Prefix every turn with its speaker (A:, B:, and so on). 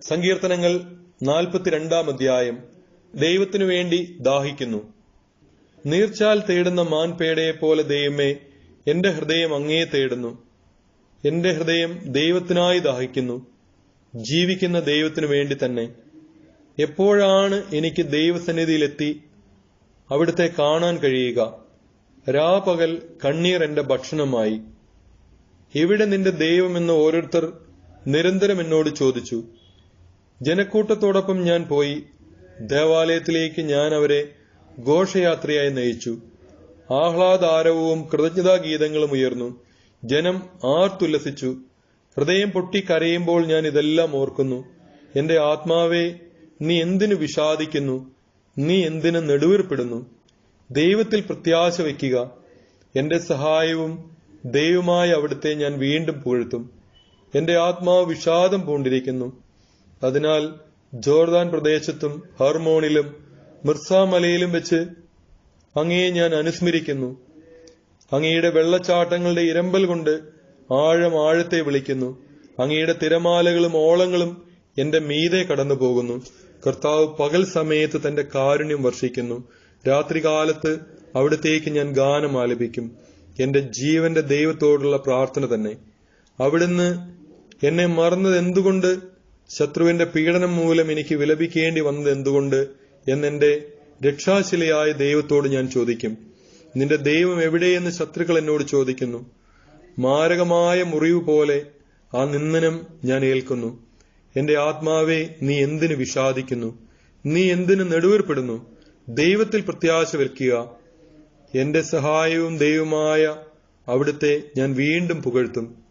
A: സങ്കീർത്തനങ്ങൾ നാൽപ്പത്തിരണ്ടാം അധ്യായം ദൈവത്തിനു വേണ്ടി ദാഹിക്കുന്നു. നീർച്ചാൽ തേടുന്ന മാൻപേടയെ പോലെ ദൈവമേ എന്റെ ഹൃദയം അങ്ങേ തേടുന്നു. എന്റെ ഹൃദയം ദൈവത്തിനായി ദാഹിക്കുന്നു. ജീവിക്കുന്ന ദൈവത്തിനു വേണ്ടി തന്നെ. എപ്പോഴാണ് എനിക്ക് ദൈവസന്നിധിയിലെത്തി അവിടുത്തെ കാണാൻ കഴിയുക? രാപകൽ കണ്ണീർ എന്റെ ഭക്ഷണമായി. എവിടെ നിന്റെ ദൈവമെന്ന് ഓരോരുത്തർ നിരന്തരം എന്നോട് ചോദിച്ചു. ജനക്കൂട്ടത്തോടൊപ്പം ഞാൻ പോയി ദേവാലയത്തിലേക്ക് ഞാൻ അവരെ ഘോഷയാത്രയായി നയിച്ചു. ആഹ്ലാദാരവവും കൃതജ്ഞതാഗീതങ്ങളും ഉയർന്നു. ജനം ആർത്തുല്ലസിച്ചു. ഹൃദയം പൊട്ടി കരയുമ്പോൾ ഞാൻ ഇതെല്ലാം ഓർക്കുന്നു. എന്റെ ആത്മാവെ നീ എന്തിനു വിഷാദിക്കുന്നു? നീ എന്തിനു നെടുവീർപ്പെടുന്നു? ദൈവത്തിൽ പ്രത്യാശ വയ്ക്കുക. എന്റെ സഹായവും ദൈവമായ അവിടുത്തെ ഞാൻ വീണ്ടും പുകഴ്ത്തും. എന്റെ ആത്മാവ് വിഷാദം പൂണ്ടിരിക്കുന്നു. അതിനാൽ ജോർദാൻ പ്രദേശത്തും ഹർമോണിലും മിർസാമലയിലും വെച്ച് അങ്ങയെ ഞാൻ അനുസ്മരിക്കുന്നു. അങ്ങയുടെ വെള്ളച്ചാട്ടങ്ങളുടെ ഇരമ്പൽ കൊണ്ട് ആഴം ആഴത്തെ വിളിക്കുന്നു. അങ്ങയുടെ തിരമാലകളും ഓളങ്ങളും എന്റെ മീതെ കടന്നു പോകുന്നു കർത്താവ് പകൽ സമയത്ത് തന്റെ കാരുണ്യം വർഷിക്കുന്നു. രാത്രികാലത്ത് അവിടത്തേക്ക് ഞാൻ ഗാനം ആലപിക്കും. എന്റെ ജീവന്റെ ദൈവത്തോടുള്ള പ്രാർത്ഥന തന്നെ. അവിടുന്ന് എന്നെ മറന്നത് എന്തുകൊണ്ട് ശത്രുവിന്റെ പീഡനം മൂലം എനിക്ക് വിലപിക്കേണ്ടി വന്നത് എന്തുകൊണ്ട് എന്നെന്റെ രക്ഷാശിലയായ ദൈവത്തോട് ഞാൻ ചോദിക്കും. നിന്റെ ദൈവം എവിടെയെന്ന് ശത്രുക്കൾ എന്നോട് ചോദിക്കുന്നു. മാരകമായ മുറിവ് പോലെ ആ നിന്ദനം ഞാൻ ഏൽക്കുന്നു. എന്റെ ആത്മാവെ നീ എന്തിനു വിഷാദിക്കുന്നു? നീ എന്തിനു നെടുവേർപ്പെടുന്നു? ദൈവത്തിൽ പ്രത്യാശ വെക്കുക എന്റെ സഹായവും ദൈവമായ അവിടുത്തെ ഞാൻ വീണ്ടും പുകഴ്ത്തും.